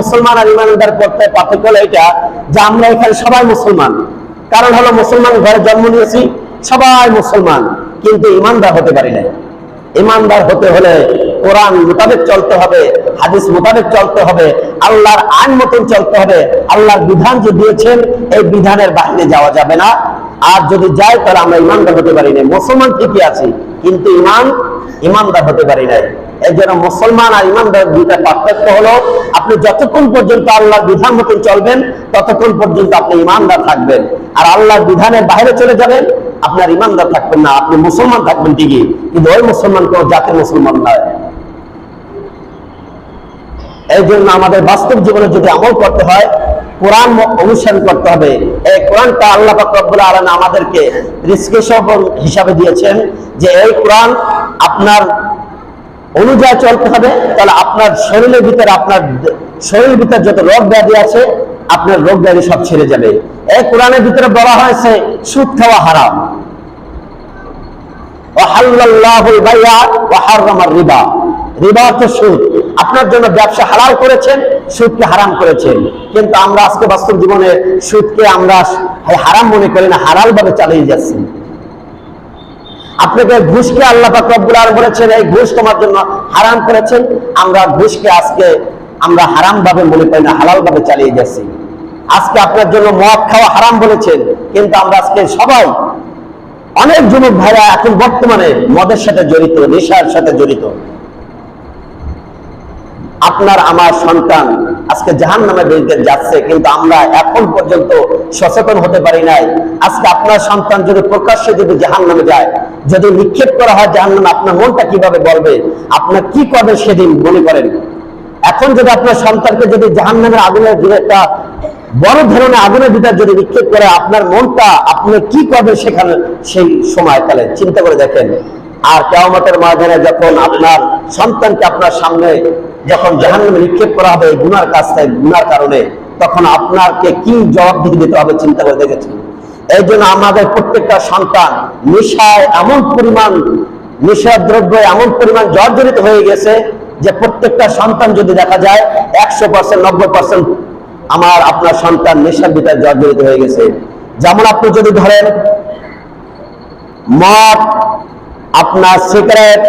মুসলমান আর ইমানদার করতে পার্থক্য হলো এটা যে আমরা এখানে সবাই মুসলমান। কারণ হলো মুসলমান ঘরে জন্ম নিয়েছি, সবাই মুসলমান, কিন্তু ইমানদার হতে পারি না ইমানদার হতে হলে কোরআন মোতাবেক চলতে হবে, হাদিস মোতাবেক চলতে হবে, আল্লাহর আইন মতন চলতে হবে, আল্লাহর বিধান যে দিয়েছেন, এই বিধানের বাইরে যাওয়া যাবে না। আর যদি যাই, তাহলে আমরা ইমানদার হতে পারি না মুসলমান ঠিকই আছি, কিন্তু ইমান, ইমানদার হতে পারি নাই। জন্য মুসলমান আর ইমানদার দুইটা পার্থক্য হলো, আপনি যতক্ষণ পর্যন্ত আল্লাহর বিধান মতন চলবেন, ততক্ষণ পর্যন্ত আপনি ইমানদার থাকবেন। আর আল্লাহর বিধানের বাইরে চলে যাবেন, আপনার ইমানদার থাকবেন না, আপনি মুসলমান থাকবেন ঠিকই, কিন্তু ওই মুসলমান কোন জাতির মুসলমান নয়। এই জন্য আমাদের বাস্তব জীবনে যদি আমল করতে হয়, কোরআন অনুসরণ করতে হবে। এই কোরআনটা আল্লাহ রব্বুল আলামিন আমাদেরকে প্রেসক্রিপশন হিসাবে দিয়েছেন যে এই কোরআন আপনার অনুযায়ী চলতে হবে, তাহলে আপনার শরীরের ভিতরে আপনার শরীরের ভিতরে যত রোগ ব্যাধি আছে, আপনার রোগ ব্যাধি সব ছেড়ে যাবে। এই কোরআনের ভিতরে বলা হয়েছে, সুদ খাওয়া হারাম। আপনার জন্য ব্যবসা হালাল করেছেন, সুদকে হারাম করেছেন। কিন্তু আমরা আজকে বাস্তব জীবনে সুদকে আমরা হারাম মনে করি না হালাল ভাবে চালিয়ে যাচ্ছি। আপনাকে ঘুষকে আল্লাহ পাক আলামিন বলেছেন, এই ঘুষ তোমার জন্য হারাম করেছেন। আমরা ঘুষকে আজকে আমরা হারাম ভাবে মনে করি না হালাল ভাবে চালিয়ে যাচ্ছি। আজকে আপনার জন্য মদ খাওয়া হারাম বলেছেন, কিন্তু আমরা আজকে সবাই অনেক যুবক ভাইরা এখন বর্তমানে মদের সাথে জড়িত, নেশার সাথে জড়িত। আপনার, আমার সন্তান আজকে জাহান নামে যাচ্ছে, কিন্তু আমরা এখন পর্যন্ত সচেতন হতে পারি নাই। আজকে আপনার সন্তান যদি প্রকাশ্যে যদি জাহান নামে যায়, যদি নিক্ষেপ করা হয় জাহান নামে আপনার মনটা কীভাবে বলবে? আপনার কি করবে সেদিন মনে করেন? এখন যদি আপনার সন্তানকে যদি জাহান নামের আগুনের একটা বড় ধরনের আগুনের ভিতর যদি নিক্ষেপ করে, আপনার মনটা আপনি কি করবে সেখানে, সেই সময়কালে চিন্তা করে দেখেন। আর কেয়ামতের ময়দানে যখন আপনার সন্তানকে আপনার সামনে যখন জাহান্নামে নিক্ষেপ করা হবে গুনার কাজটায় গুনার কারণে, তখন আপনাকে কি জবাবদিহি দিতে হবে চিন্তা করে দেখেছেন? এই জন্য আমাদের প্রত্যেকটা সন্তান নেশায় এমন পরিমাণ দ্রব্য এমন পরিমাণ জর্জরিত হয়ে গেছে যে প্রত্যেকটা সন্তান যদি দেখা যায় একশো পার্সেন্ট, নব্বই পার্সেন্ট আমার, আপনার সন্তান নেশার ভিতরে জর্জরিত হয়ে গেছে। যেমন আপনি যদি ধরেন, মদ, আপনার সিগারেট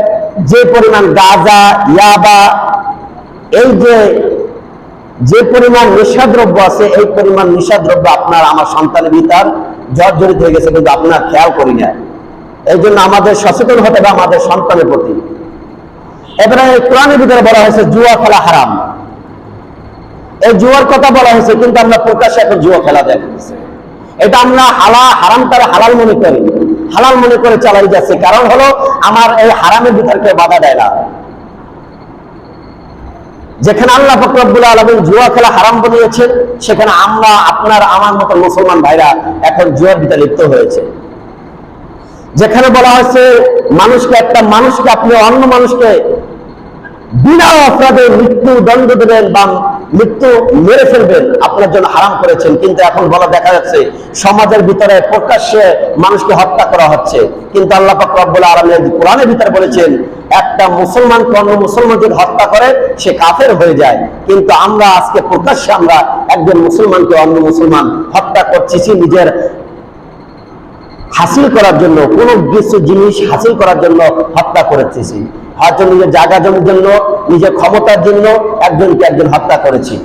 যে পরিমাণ গাঁজা, ইয়াবা এই যে যে পরিমাণ নেশাদ্রব্য আছে, এই পরিমাণ নেশাদ্রব্য আপনার, আমার সন্তানের ভিতর জর্জরিত হয়ে গেছে কিন্তু আপনার খেয়াল করি না এই জন্য আমাদের সচেতন হতে হবে আমাদের সন্তানের প্রতি। এবারে কোরআনের ভিতরে বলা হয়েছে, জুয়া খেলা হারাম। এই জুয়ার কথা বলা হয়েছে, কিন্তু আমরা প্রকাশ্যে এখন জুয়া খেলা দেখতেছি এটা আমরা হালা, হারাম তারা হালাল মনে করি। হালাল মনে করে চালাই যাচ্ছে। কারণ হলো, আমার এই হারামের ভিতরে কেউ বাধা দেয় না। যেখানে আল্লাহ ফকরবুল আলমিন জুয়া খেলা হারাম বানিয়েছেন, সেখানে আমরা আপনার, আমার মতো মুসলমান ভাইরা এখন জুয়ার ভিতরে লিপ্ত হয়েছে। যেখানে বলা হয়েছে, মানুষকে একটা মানুষকে আপনি অন্য মানুষকে বিনা অপরাধে মৃত্যু দণ্ড দেবেন বা মৃত্যু মেরে ফেলবেন, আপনার জন্য হারাম করেছেন। কিন্তু এখন বলা দেখা যাচ্ছে, সমাজের ভিতরে প্রকাশ্যে মানুষকে হত্যা করা হচ্ছে। কিন্তু আল্লাহ পাক আলামিন কোরআনের ভিতরে বলেছেন একটা মুসলমানকে অন্য মুসলমান যদি হত্যা করে, সে কাফের হয়ে যায়। কিন্তু আমরা আজকে প্রকাশ্যে আমরা একজন মুসলমানকে অন্য মুসলমান হত্যা করতেছি নিজের হাসিল করার জন্য, কোন কিছু জিনিস হাসিল করার জন্য হত্যা করেছি হয়তো নিজের জায়গা জমির জন্য, নিজের ক্ষমতার জন্য একজনকে একজন হত্যা করেছি।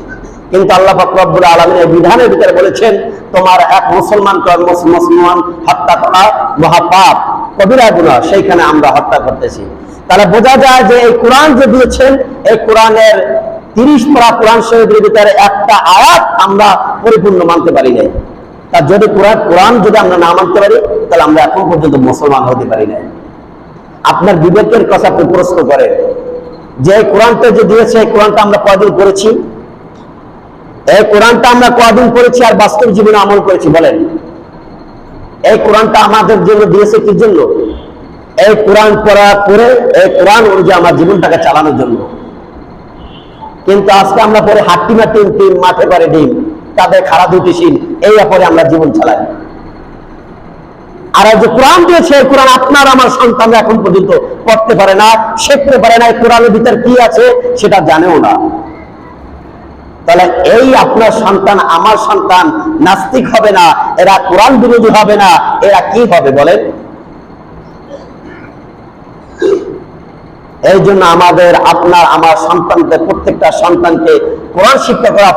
কিন্তু আল্লাহ ফকরবুল আলমিনের বিধানের ভিতরে বলেছেন, তোমার এক মুসলমানকে অন্য মুসলমান হত্যা করা মহাপাপ। কবিরা গুণা সেইখানে আমরা হত্যা করতেছি। তাহলে বোঝা যায় যে এই কোরআন যে দিয়েছেন, এই কোরআনের তিরিশ পড়া কোরআন শহীদের ভিতরে একটা আয়াত আমরা পরিপূর্ণ মানতে পারি নাই। তার যদি কোরআন কোরআন যদি আমরা না মানতে পারি, তাহলে আমরা এখন পর্যন্ত মুসলমান হতে পারি নাই। আপনার বিবেকের কথা আপনি প্রশ্ন করেন, যে কোরআনটা যে দিয়েছে, এই কোরআনটা আমরা কদিন করেছি এই কোরআনটা আমরা কদিন করেছি আর বাস্তব জীবনে আমল করেছি, বলেন। এই কোরআনটা আমাদের জন্য দিয়েছে কি জন্য? এই কোরআন পড়া করে এই কোরআন অনুযায়ী আমার জীবনটাকে চালানোর জন্য। কিন্তু আজকে আমরা পরে হাট্টিমা টিম টিম মাঠে পারে ডিম, তাদের খারাপ দুটি শিল এই পরে আমরা জীবন চালাই। আর যে কোরআন দিয়েছে, এই কোরআন আপনার আমার সন্তানরা এখন পর্যন্ত পড়তে পারে না, শিখতে পারে না, এই কোরআনের ভিতর কি আছে সেটা জানেও না। তাহলে এই আপনার সন্তান, আমার সন্তান নাস্তিক হবে না, এরা কোরআন বিরোধী হবে না, এরা কি হবে বলেন? এই জন্য আমাদের আপনার, আমার সন্তানকে, প্রত্যেকটা সন্তানকে কোরআন শিক্ষা করা